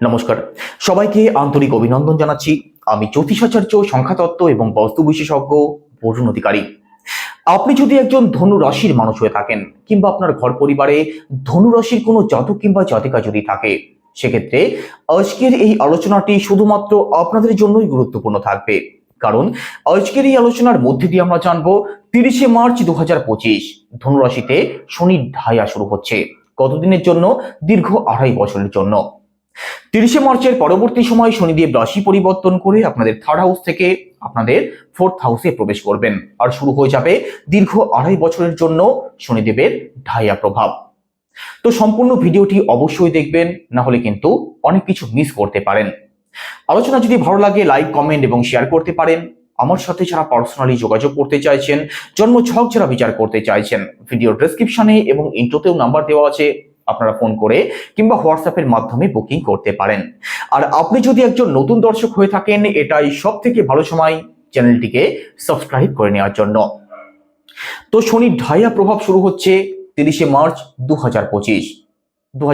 নমস্কার। সবাইকে আন্তরিক অভিনন্দন জানাচ্ছি। আমি জ্যোতিষাচার্য সংখ্যাতত্ত্ব এবং বস্তু বিশেষজ্ঞ বরুণ অধিকারী। আপনি যদি একজন ধনু রাশির মানুষ হয়ে থাকেন কিংবা আপনার ঘর পরিবারে ধনু রাশির কোনো জাতক কিংবা জাতিকা যদি থাকে, সেক্ষেত্রে আজকের এই আলোচনাটি শুধুমাত্র আপনাদের জন্যই গুরুত্বপূর্ণ থাকবে। কারণ আজকের এই আলোচনার মধ্যে দিয়ে আমরা জানব, তিরিশে মার্চ দু হাজার পঁচিশ ধনুরাশিতে শনির ঢায়া শুরু হচ্ছে। কতদিনের জন্য? দীর্ঘ আড়াই বছরের জন্য। তিরিশে মার্চের পরবর্তী সময় শনিদেব রাশি পরিবর্তন করে আপনাদের থার্ড হাউস থেকে আপনাদের ফোর্থ হাউসে প্রবেশ করবেন। আর শুরু হয়ে যাবে দীর্ঘ আড়াই বছরের জন্য শনিদেবের ঢাইয়া প্রভাব। তো সম্পূর্ণ ভিডিওটি অবশ্যই দেখবেন, না হলে কিন্তু অনেক কিছু মিস করতে পারেন। আলোচনা যদি ভালো লাগে লাইক কমেন্ট এবং শেয়ার করতে পারেন। আমার সাথে যারা পার্সোনালি যোগাযোগ করতে চাইছেন, জন্ম ছক যারা বিচার করতে চাইছেন ভিডিও ডেসক্রিপশনে এবং ইন্ট্রোতেও নাম্বার দেওয়া আছে। আপনারা ফোন করে কিংবা হোয়াটসঅ্যাপের মাধ্যমে বুকিং করতে পারেন। আর আপনি যদি একজন নতুন দর্শক হয়ে থাকেন, এটাই সব থেকে ভালো সময় চ্যানেলটিকে সাবস্ক্রাইব করে নেওয়ার জন্য। তো শনির ঢাইয়া প্রভাব শুরু হচ্ছে তিরিশে মার্চ দু হাজার পঁচিশ দু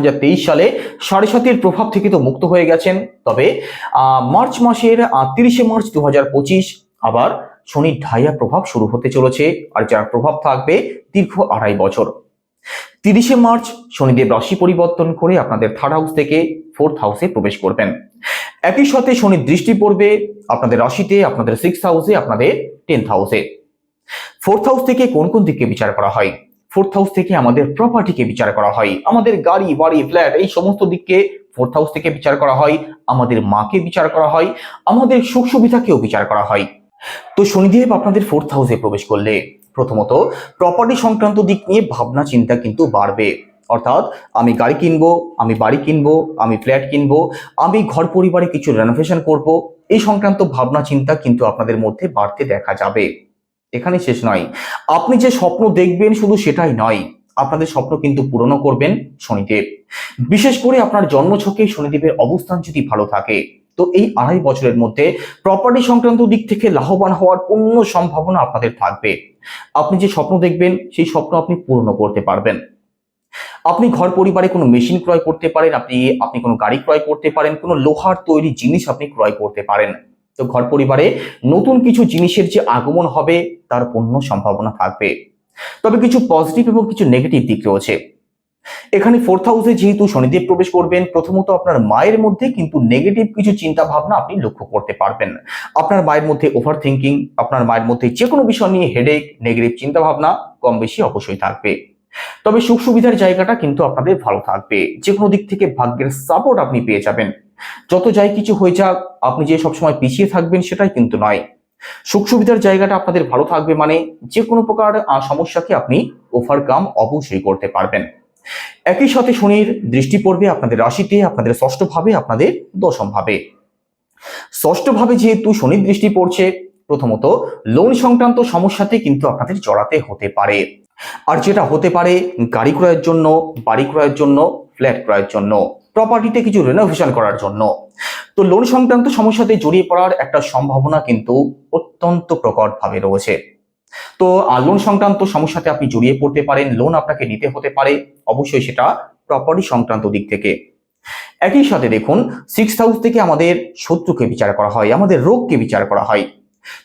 সালে সাড়ে সাতের প্রভাব থেকে তো মুক্ত হয়ে গেছেন, তবে মার্চ মাসের তিরিশে মার্চ দু হাজার পঁচিশ আবার শনির ঢাইয়া প্রভাব শুরু হতে চলেছে। আর যার প্রভাব থাকবে দীর্ঘ আড়াই বছর। তিরিশে মার্চ শনিদেব রাশি পরিবর্তন করে আপনাদের থার্ড হাউস থেকে ফোর্থ হাউসে প্রবেশ করবেন। একই সাথে শনির দৃষ্টি পড়বে আপনাদের রাশিতে, আপনাদের সিক্স হাউসে আপনাদের টেন্থ হাউসে ফোর্থ হাউস থেকে কোন কোন দিকে বিচার করা হয়? ফোর্থ হাউস থেকে আমাদের প্রপার্টিকে বিচার করা হয়? আমাদের গাড়ি, বাড়ি ফ্ল্যাট এই সমস্ত দিককে ফোর্থ হাউস থেকে বিচার করা হয়। আমাদের মাকে বিচার করা হয়। আমাদের সুখ সুবিধাকেও বিচার করা হয়। তো শনিদেব আপনাদের ফোর্থ হাউসে প্রবেশ করলে প্রথমত প্রপার্টি সংক্রান্ত দিক নিয়ে ভাবনা, চিন্তা কিন্তু বাড়বে। অর্থাৎ, আমি গাড়ি কিনবো, আমি বাড়ি কিনবো, আমি ফ্ল্যাট কিনবো, আমি ঘর পরিবারে কিছু রেনোভেশন করব, এই সংক্রান্ত ভাবনা, চিন্তা কিন্তু আপনাদের মধ্যে বাড়তে দেখা যাবে। এখানে শেষ নয়। আপনি যে স্বপ্ন দেখবেন শুধু সেটাই নয়, আপনাদের স্বপ্ন কিন্তু পূরণও করবেন শনিদেব। বিশেষ করে আপনার জন্মছকে শনিদেবের অবস্থান যদি ভালো থাকে তো এই আড়াই বছরের মধ্যে প্রপার্টি সংক্রান্ত দিক থেকে লাভবান হওয়ার পূর্ণ সম্ভাবনা আপনাদের থাকবে। আপনি যে স্বপ্ন দেখবেন, সেই স্বপ্ন আপনি পূর্ণ করতে পারবেন। আপনি ঘর পরিবারে কোনো মেশিন ক্রয় করতে পারেন, আপনি আপনি কোনো গাড়ি ক্রয় করতে পারেন, কোনো লোহার তৈরি জিনিস আপনি ক্রয় করতে পারেন। তো ঘর পরিবারে নতুন কিছু জিনিসের যে আগমন হবে, তার পূর্ণ সম্ভাবনা থাকবে। তবে কিছু পজিটিভ এবং কিছু নেগেটিভ দিক রয়েছে। এখানে ফোর্থ হাউসে যেহেতু শনিদেব প্রবেশ করবেন, প্রথমত আপনার মায়ের মধ্যে কিন্তু নেগেটিভ কিছু চিন্তা ভাবনা আপনি লক্ষ্য করতে পারবেন। আপনার মায়ের মধ্যে ওভার থিঙ্কিং আপনার মায়ের মধ্যে যে কোনো বিষয় নিয়ে হেডেক নেগেটিভ চিন্তা ভাবনা কম বেশি অবশ্যই থাকবে। তবে সুখ সুবিধার জায়গাটা কিন্তু আপনাদের ভালো থাকবে। যে কোনো দিক থেকে ভাগ্যের সাপোর্ট আপনি পেয়ে যাবেন। যত যাই কিছু হয়ে যাক, আপনি যে সবসময় পিছিয়ে থাকবেন সেটাই কিন্তু নয়। সুখ সুবিধার জায়গাটা আপনাদের ভালো থাকবে মানে যে কোনো প্রকার সমস্যাকে আপনি ওভারকাম অবশ্যই করতে পারবেন। একই সাথে শনির দৃষ্টি পড়বে আপনাদের রাশিতে, আপনাদের ষষ্ঠ ভাবে, আপনাদের দশম ভাবে। ষষ্ঠ ভাবে যেহেতু শনির দৃষ্টি পড়ছে, প্রথমত লোন সংক্রান্ত সমস্যাতে কিন্তু আপনাদের জড়াতে হতে পারে। আর যেটা হতে পারে গাড়ি ক্রয়ের জন্য, বাড়ি ক্রয়ের জন্য, ফ্ল্যাট ক্রয়ের জন্য, প্রপার্টিতে কিছু রেনোভেশন করার জন্য। তো লোন সংক্রান্ত সমস্যাতে জড়িয়ে পড়ার একটা সম্ভাবনা কিন্তু অত্যন্ত প্রকটভাবে রয়েছে। তো লোন সংক্রান্ত সমস্যাতে আপনি জড়িয়ে পড়তে পারেন লোন আপনাকে নিতে হতে পারে, অবশ্যই সেটা প্রপার্টি সংক্রান্ত দিক থেকে। একই সাথে দেখুন সিক্স হাউস থেকে আমাদের শত্রুকে বিচার করা হয়, আমাদের রোগকে বিচার করা হয়।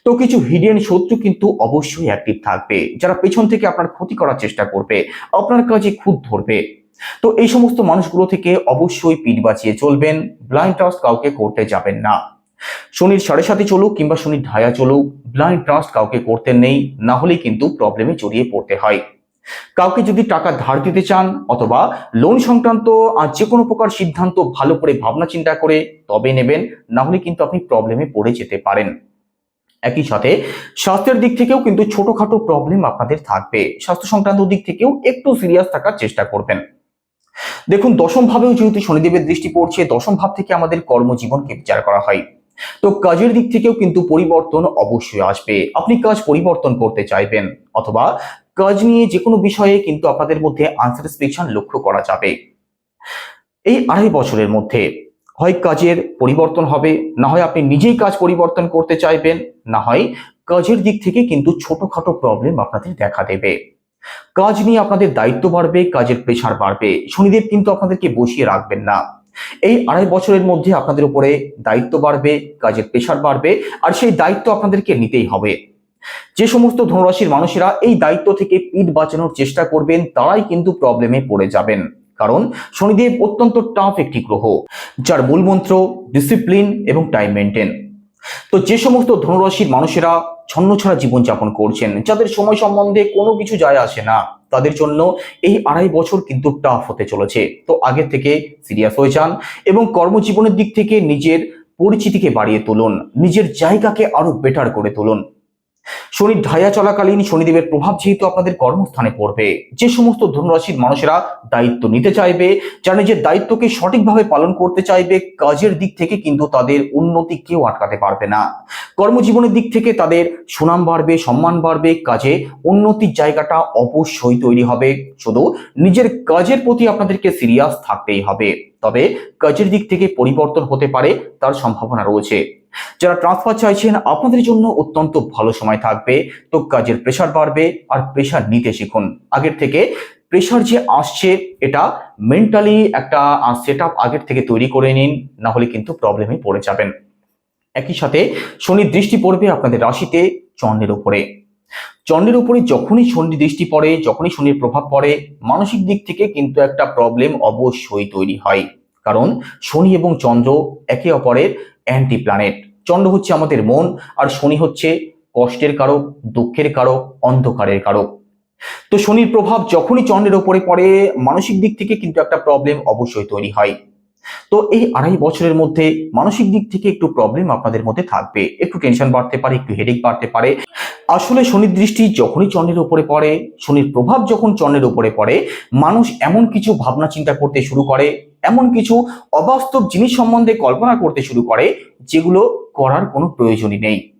তো কিছু হিডেন শত্রু কিন্তু অবশ্যই অ্যাক্টিভ থাকবে, যারা পেছন থেকে আপনার ক্ষতি করার চেষ্টা করবে, আপনার কাজে খুদ ধরবে। তো এই সমস্ত মানুষগুলো থেকে অবশ্যই পিঠ বাঁচিয়ে চলবেন ব্লাইন্ড ট্রাস্ট কাউকে করতে যাবেন না। শনির সাড়ে সাথে চলুক কিংবা শনির ঢায়া চলুক ব্লাইন্ড ট্রাস্ট কাউকে করতে নেই, না হলে কিন্তু প্রবলেমে জড়িয়ে পড়তে হয়। কাউকে যদি টাকা ধার দিতে চান অথবা লোন সংক্রান্ত আর যে কোনো প্রকার সিদ্ধান্ত ভালো করে ভাবনা চিন্তা করে তবে নেবেন, না হলে কিন্তু আপনি প্রবলেমে পড়ে যেতে পারেন। একই সাথে স্বাস্থ্যের দিক থেকেও কিন্তু ছোটখাটো প্রবলেম আপনাদের থাকবে। স্বাস্থ্য সংক্রান্ত দিক থেকেও একটু সিরিয়াস থাকার চেষ্টা করবেন। দেখুন, দশম ভাবেও যেহেতু শনিদেবের দৃষ্টি পড়ছে, দশম ভাব থেকে আমাদের কর্মজীবনকে বিচার করা হয়। তো কাজের দিক থেকেও কিন্তু পরিবর্তন অবশ্যই আসবে। আপনি কাজ পরিবর্তন করতে চাইবেন অথবা কাজ নিয়ে যে কোনো বিষয়ে কিন্তু আপনাদের মধ্যে আনস্যাটিসফ্যাকশন লক্ষ্য করা যাবে। এই আড়াই বছরের মধ্যে হয় কাজের পরিবর্তন হবে, না হয় আপনি নিজেই কাজ পরিবর্তন করতে চাইবেন, না হয় কাজের দিক থেকে কিন্তু ছোটখাটো প্রবলেম আপনাদের দেখা দেবে। কাজ নিয়ে আপনাদের দায়িত্ব বাড়বে, কাজের প্রেশার বাড়বে। শনিদেব কিন্তু আপনাদেরকে বসিয়ে রাখবেন না। এই আড়াই বছরের মধ্যে আপনাদের উপরে দায়িত্ব বাড়বে, কাজের প্রেশার বাড়বে, আর সেই দায়িত্ব আপনাদেরকে নিতেই হবে। যে সমস্ত ধনরাশির মানুষেরা এই দায়িত্ব থেকে পিঠ বাঁচানোর চেষ্টা করবেন, তারাই কিন্তু প্রবলেমে পড়ে যাবেন। কারণ শনিদেব অত্যন্ত টাফ একটি গ্রহ, যার মূল মন্ত্র ডিসিপ্লিন এবং টাইম মেনটেন তো যে সমস্ত ধনুরাশির মানুষেরা ছন্নছাড়া জীবনযাপন করছেন, যাদের সময় সম্বন্ধে কোনো কিছু যায় আসে না, তাদের জন্য এই আড়াই বছর কিন্তু টাফ হতে চলেছে। তো আগে থেকে সিরিয়াস হয়ে যান এবং কর্মজীবনের দিক থেকে নিজের পরিচিতিকে বাড়িয়ে তুলুন, নিজের জায়গাকে আরও বেটার করে তুলুন। শনির ঢায়া চলাকালীন শনিদেবের প্রভাব যেহেতু আপনাদের কর্মস্থানে পড়বে, যে সমস্ত ধনুরাশির মানুষেরা দায়িত্ব নিতে চাইবে, যারা নিজের দায়িত্বকে সঠিকভাবে পালন করতে চাইবে, কাজের দিক থেকে কিন্তু তাদের উন্নতি কেউ আটকাতে পারবে না। কর্মজীবনের দিক থেকে তাদের সুনাম বাড়বে, সম্মান বাড়বে, কাজে উন্নতির জায়গাটা অবশ্যই তৈরি হবে। শুধু নিজের কাজের প্রতি আপনাদেরকে সিরিয়াস থাকতেই হবে। তবে কাজের দিক থেকে পরিবর্তন হতে পারে, তার সম্ভাবনা রয়েছে। যারা ট্রান্সফার চাইছেন, আপনাদের জন্য অত্যন্ত ভালো সময় থাকবে। তো কাজের প্রেশার বাড়বে আর প্রেশার নিতে শিখুন। আগের থেকে প্রেশার যে আসছে, এটা মেন্টালি একটা সেট আপ আগের থেকে তৈরি করে নিন, না হলে কিন্তু প্রবলেমে পড়ে যাবেন। একই সাথে শনির দৃষ্টি পড়বে আপনাদের রাশিতে চন্দ্রের উপরে। চন্দ্রের উপরে যখনই শনি দৃষ্টি পড়ে, যখনই শনির প্রভাব পড়ে, মানসিক দিক থেকে কিন্তু একটা প্রবলেম অবশ্যই তৈরি হয়। কারণ শনি এবং চন্দ্র একে অপরের অ্যান্টি প্ল্যানেট চন্দ্র হচ্ছে আমাদের মন, আর শনি হচ্ছে কষ্টের কারক, দুঃখের কারক, অন্ধকারের কারক। তো শনির প্রভাব যখনই চন্দ্রের ওপরে পড়ে, মানসিক দিক থেকে কিন্তু একটা প্রবলেম অবশ্যই তৈরি হয়। তো এই আড়াই বছরের মধ্যে মানসিক দিক থেকে একটু প্রবলেম আপনাদের মধ্যে থাকবে। একটু টেনশন বাড়তে পারে, একটু হেডেক বাড়তে পারে। আসলে শনির দৃষ্টি যখনই চন্দ্রের উপরে পড়ে, শনির প্রভাব যখন চন্দ্রের উপরে পড়ে, মানুষ এমন কিছু ভাবনা চিন্তা করতে শুরু করে এমন কিছু অবাস্তব জিনিস সম্বন্ধে কল্পনা করতে শুরু করে, যেগুলো করার কোনো প্রয়োজনই নেই।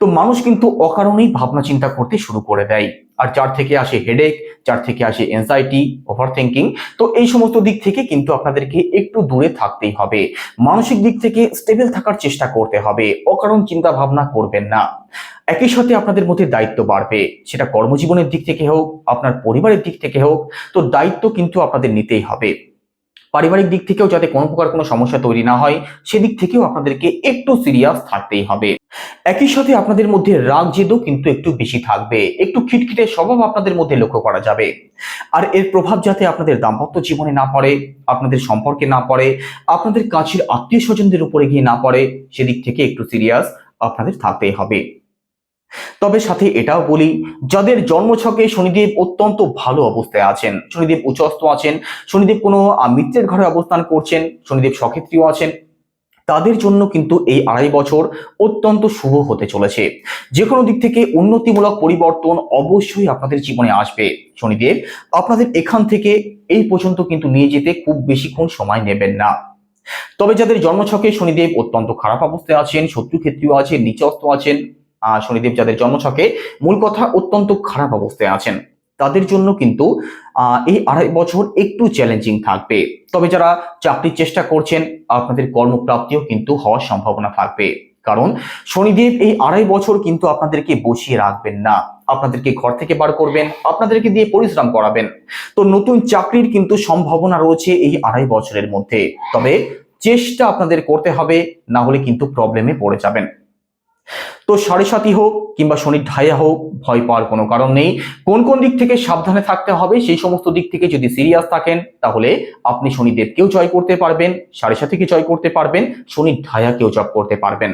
তো মানুষ কিন্তু অকারণেই ভাবনা চিন্তা করতে শুরু করে দেয়। আর যার থেকে আসে হেডেক যার থেকে আসে এনজাইটি ওভার থিঙ্কিং তো এই সমস্ত দিক থেকে কিন্তু আপনাদেরকে একটু দূরে থাকতেই হবে। মানসিক দিক থেকে স্টেবল থাকার চেষ্টা করতে হবে। অকারণ চিন্তা ভাবনা করবেন না। একই সাথে আপনাদের মধ্যে দায়িত্ব বাড়বে। সেটা কর্মজীবনের দিক থেকে হোক, আপনার পরিবারের দিক থেকে হোক, তো দায়িত্ব কিন্তু আপনাদের নিতেই হবে। পারিবারিক দিক থেকেও যাতে কোনো প্রকার কোনো সমস্যা তৈরি না হয়, সেদিক থেকেও আপনাদেরকে একটু সিরিয়াস থাকতেই হবে। একই সাথে আপনাদের মধ্যে রাগ জেদও কিন্তু একটু বেশি থাকবে। একটু খিটখিটে স্বভাব আপনাদের মধ্যে লক্ষ্য করা যাবে। আর এর প্রভাব যাতে আপনাদের দাম্পত্য জীবনে না পড়ে, আপনাদের সম্পর্কে না পড়ে, আপনাদের কাছের আত্মীয় স্বজনদের উপরে গিয়ে না পড়ে, সেদিক থেকে একটু সিরিয়াস আপনাদের থাকতেই হবে। তবে সাথে এটাও বলি, যাদের জন্মছকে শনিদেব অত্যন্ত ভালো অবস্থায় আছেন, শনিদেব উচ্চস্থ আছেন, শনিদেব কোনো মিত্রের ঘরে অবস্থান করছেন, শনিদেব সক্ষেত্রীয় আছেন, তাদের জন্য কিন্তু এই আড়াই বছর অত্যন্ত শুভ হতে চলেছে। যে কোনো দিক থেকে উন্নতিমূলক পরিবর্তন অবশ্যই আপনাদের জীবনে আসবে। শনিদেব, আপনাদের এখান থেকে এই পর্যন্ত কিন্তু নিয়ে যেতে খুব বেশিক্ষণ সময় নেবেন না। তবে যাদের জন্মছকে শনিদেব অত্যন্ত খারাপ অবস্থায় আছেন শত্রু ক্ষেত্রীয় আছেন নিচস্ত আছেন শনিদেব যাদের জন্মছকে মূল কথা অত্যন্ত খারাপ অবস্থায় আছেন। তাদের জন্য কিন্তু এই আড়াই বছর একটু চ্যালেঞ্জিং থাকবে। তবে যারা চাকরির চেষ্টা করছেন, আপনাদের কর্মপ্রাপ্তিও কিন্তু হওয়ার সম্ভাবনা থাকবে। কারণ, শনিদেব এই আড়াই বছর কিন্তু আপনাদেরকে বসিয়ে রাখবেন না। আপনাদেরকে ঘর থেকে বার করবেন, আপনাদেরকে দিয়ে পরিশ্রম করাবেন। তো নতুন চাকরির কিন্তু সম্ভাবনা রয়েছে এই আড়াই বছরের মধ্যে। তবে, চেষ্টা আপনাদের করতে হবে, না হলে কিন্তু প্রবলেমে পড়ে যাবেন। তো সাড়ে সাতই হোক কিংবা শনির ঢাইয়া হোক, ভয় পাওয়ার কোনো কারণ নেই। কোন কোন দিক থেকে সাবধানে থাকতে হবে সেই সমস্ত দিক থেকে যদি সিরিয়াস থাকেন, তাহলে আপনি শনিদেবকেও জয় করতে পারবেন, সাড়ে সাতিকে জয় করতে পারবেন, শনির ঢায়াকেও জয় করতে পারবেন।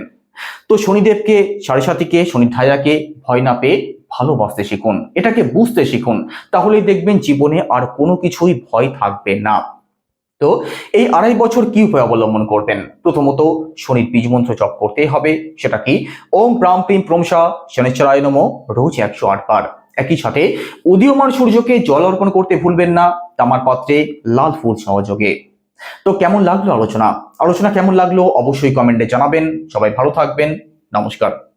তো শনিদেবকে, সাড়ে সাতিকে শনির ঢায়াকে ভয় না পেয়ে ভালোবাসতে শিখুন, এটাকে বুঝতে শিখুন। তাহলেই দেখবেন জীবনে আর কোনো কিছুই ভয় থাকবে না। তো এই আড়াই বছর কি উপায় অবলম্বন করবেন? প্রথমত শনির বীজ মন্ত্র জপ করতেই হবে, সেটা কি? ওম প্রাম প্রিম প্রমসা শনিশ্চরায় নম, রোজ একশো আট বার। একই সাথে উদীয়মান সূর্যকে জল অর্পণ করতে ভুলবেন না, তামার পাত্রে লাল ফুল সহযোগে তো কেমন লাগল আলোচনা? আলোচনা কেমন লাগল অবশ্যই কমেন্টে জানাবেন। সবাই ভালো থাকবেন। নমস্কার।